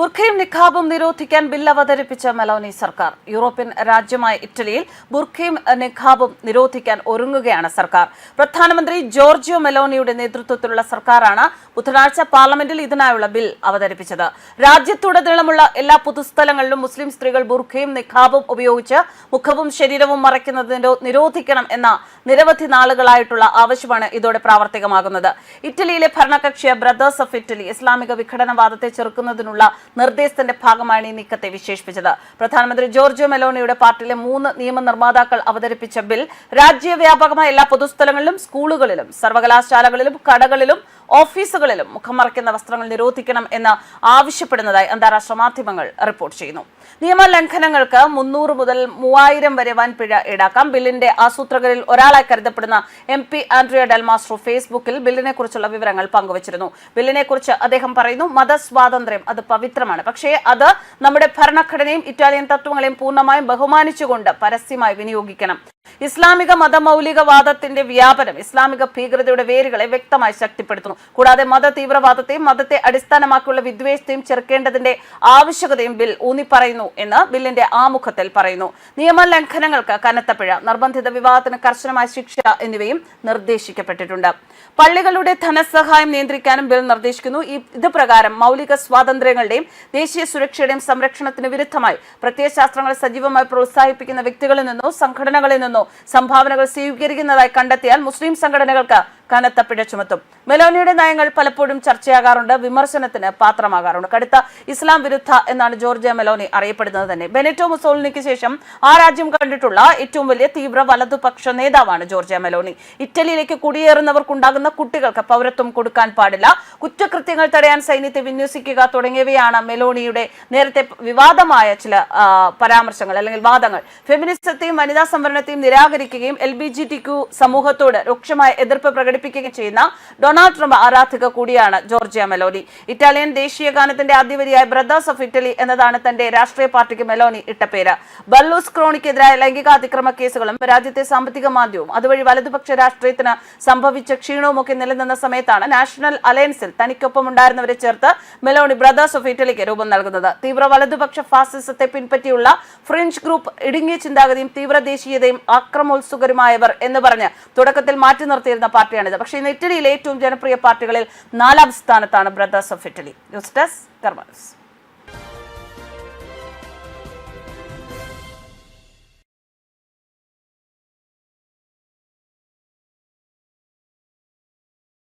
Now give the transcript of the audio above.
ബുർഖയും നിഖാബും നിരോധിക്കാൻ ബില്ല് അവതരിപ്പിച്ച മെലോനി സർക്കാർ. യൂറോപ്യൻ രാജ്യമായ ഇറ്റലിയിൽ ബുർഖയും നിഖാബും നിരോധിക്കാൻ ഒരുങ്ങുകയാണ് സർക്കാർ. പ്രധാനമന്ത്രി ജോർജിയോ മെലോണിയുടെ നേതൃത്വത്തിലുള്ള സർക്കാരാണ് ബുധനാഴ്ച പാർലമെന്റിൽ ഇതിനായുള്ള ബിൽ അവതരിപ്പിച്ചത്. രാജ്യത്തുടനീളമുള്ള എല്ലാ പൊതുസ്ഥലങ്ങളിലും മുസ്ലിം സ്ത്രീകൾ ബുർഖയും നിഖാബും ഉപയോഗിച്ച് മുഖവും ശരീരവും മറയ്ക്കുന്നത് നിരോധിക്കണം എന്ന നിരവധി നാളുകളായിട്ടുള്ള ആവശ്യമാണ് ഇതോടെ പ്രാവർത്തികമാകുന്നത്. ഇറ്റലിയിലെ ഭരണകക്ഷിയ ബ്രദേഴ്സ് ഓഫ് ഇറ്റലി ഇസ്ലാമിക വിഘടനവാദത്തെ ചെറുക്കുന്നതിനുള്ള നിർദ്ദേശത്തിന്റെ ഭാഗമാണ് ഈ നീക്കത്തെ വിശേഷിപ്പിച്ചത്. പ്രധാനമന്ത്രി ജോർജോ മെലോണിയുടെ പാർട്ടിയിലെ മൂന്ന് നിയമനിർമ്മാതാക്കൾ അവതരിപ്പിച്ച ബിൽ രാജ്യവ്യാപകമായ എല്ലാ പൊതുസ്ഥലങ്ങളിലും സ്കൂളുകളിലും സർവകലാശാലകളിലും കടകളിലും ഓഫീസുകളിലും മുഖം മറയ്ക്കുന്ന വസ്ത്രങ്ങൾ നിരോധിക്കണം എന്ന് ആവശ്യപ്പെടുന്നതായി അന്താരാഷ്ട്ര മാധ്യമങ്ങൾ റിപ്പോർട്ട് ചെയ്യുന്നു. നിയമലംഘനങ്ങൾക്ക് മുന്നൂറ് മുതൽ മൂവായിരം വരെ വൻ പിഴ ഈടാക്കാം. ബില്ലിന്റെ ആസൂത്രകരിൽ ഒരാളായി കരുതപ്പെടുന്ന എം പി ആൻഡ്രിയ ഡെൽമാസ്ട്രോ ഫേസ്ബുക്കിൽ ബില്ലിനെ കുറിച്ചുള്ള വിവരങ്ങൾ പങ്കുവച്ചിരുന്നു. ബില്ലിനെ കുറിച്ച് അദ്ദേഹം പറയുന്നു മതസ്വാതന്ത്ര്യം അത് പവിത്രമാണ്. പക്ഷേ അത് നമ്മുടെ ഭരണഘടനയും ഇറ്റാലിയൻ തത്വങ്ങളെയും പൂർണമായും ബഹുമാനിച്ചുകൊണ്ട് പരസ്യമായി വിനിയോഗിക്കണം. ഇസ്ലാമിക മതമൗലികവാദത്തിന്റെ വ്യാപനം ഇസ്ലാമിക ഭീകരതയുടെ വേരുകളെ വ്യക്തമായി ശക്തിപ്പെടുത്തുന്നു. കൂടാതെ മത തീവ്രവാദത്തെയും മതത്തെ അടിസ്ഥാനമാക്കിയുള്ള വിദ്വേഷത്തെയും ചെറുക്കേണ്ടതിന്റെ ആവശ്യകതയും ബിൽ ഊന്നിപ്പറയുന്നു എന്ന് ബില്ലിന്റെ ആമുഖത്തിൽ പറയുന്നു. നിയമലംഘനങ്ങൾക്ക് കനത്ത പിഴ നിർബന്ധിത വിവാഹത്തിന് കർശനമായ ശിക്ഷ എന്നിവയും നിർദ്ദേശിക്കപ്പെട്ടിട്ടുണ്ട്. പള്ളികളുടെ ധനസഹായം നിയന്ത്രിക്കാനും ബിൽ നിർദ്ദേശിക്കുന്നു. ഇത് പ്രകാരം മൗലിക സ്വാതന്ത്ര്യങ്ങളുടെയും ദേശീയ സുരക്ഷയുടെയും സംരക്ഷണത്തിന് വിരുദ്ധമായി പ്രത്യയശാസ്ത്രങ്ങളെ സജീവമായി പ്രോത്സാഹിപ്പിക്കുന്ന വ്യക്തികളിൽ നിന്നോ സംഘടനകളിൽ നിന്നോ സംഭാവനകൾ സ്വീകരിക്കുന്നതായി കണ്ടെത്തിയാൽ മുസ്ലിം സംഘടനകൾക്ക് കനത്ത പിഴ ചുമത്തും. മെലോനിയുടെ നയങ്ങൾ പലപ്പോഴും ചർച്ചയാകാറുണ്ട് വിമർശനത്തിന് പാത്രമാകാറുണ്ട്. കടുത്ത ഇസ്ലാം വിരുദ്ധ എന്നാണ് ജോർജിയ മെലോനി അറിയപ്പെടുന്നത് തന്നെ. ബെനറ്റോ മുസോളിനിക്ക് ശേഷം ആ രാജ്യം കണ്ടിട്ടുള്ള ഏറ്റവും വലിയ തീവ്ര വലതുപക്ഷ നേതാവാണ് ജോർജിയ മെലോനി. ഇറ്റലിയിലേക്ക് കുടിയേറുന്നവർക്കുണ്ടാകുന്ന കുട്ടികൾക്ക് പൗരത്വം കൊടുക്കാൻ പാടില്ല. കുറ്റകൃത്യങ്ങൾ തടയാൻ സൈന്യത്തെ വിന്യസിക്കുക തുടങ്ങിയവയാണ് മെലോണിയുടെ നേരത്തെ വിവാദമായ ചില പരാമർശങ്ങൾ അല്ലെങ്കിൽ വാദങ്ങൾ. ഫെമിനിസത്തെയും വനിതാ സംവരണത്തെയും നിരാകരിക്കുകയും L B G T Q സമൂഹത്തോട് രൂക്ഷമായ എതിർപ്പ് പ്രകടിപ്പിക്കുകയും ചെയ്യുന്ന ഡൊണാൾഡ് ട്രംപ് ആരാധക കൂടിയാണ് ജോർജിയ മെലോനി. ഇറ്റാലിയൻ ദേശീയ ഗാനത്തിന്റെ ആദ്യവരിയായ ബ്രദേഴ്സ് ഓഫ് ഇറ്റലി എന്നതാണ് തന്റെ രാഷ്ട്രീയ പാർട്ടിക്ക് മെലോനി ഇട്ട പേര്. ബല്ലൂസ് ക്രോണിക്കെതിരായ ലൈംഗിക അതിക്രമ കേസുകളും രാജ്യത്തെ സാമ്പത്തിക മാന്ദ്യവും അതുവഴി വലതുപക്ഷ രാഷ്ട്രീയത്തിന് സംഭവിച്ച ക്ഷീണവുമൊക്കെ നിലനിന്ന സമയത്താണ് നാഷണൽ അലയൻസിൽ തനിക്കൊപ്പം ഉണ്ടായിരുന്നവരെ ചേർത്ത് മെലോണി ബ്രദേഴ്സ് ഓഫ് ഇറ്റലിക്ക് രൂപം നൽകുന്നത്. തീവ്ര വലതുപക്ഷ ഫാസിസത്തെ പിൻപറ്റിയുള്ള ഫ്രഞ്ച് ഗ്രൂപ്പ് ഇടുങ്ങിയ ചിന്താഗതിയും തീവ്ര ദേശീയതയും ആക്രമോത്സുകരുമായവർ എന്ന് പറഞ്ഞ് തുടക്കത്തിൽ മാറ്റി നിർത്തിയിരുന്ന പാർട്ടിയാണിത്. പക്ഷെ ഇന്ന് ഇറ്റലിയിലെ ഏറ്റവും ജനപ്രിയ പാർട്ടികളിൽ നാലാം സ്ഥാനത്താണ് Brothers of Italy news desk Karma news.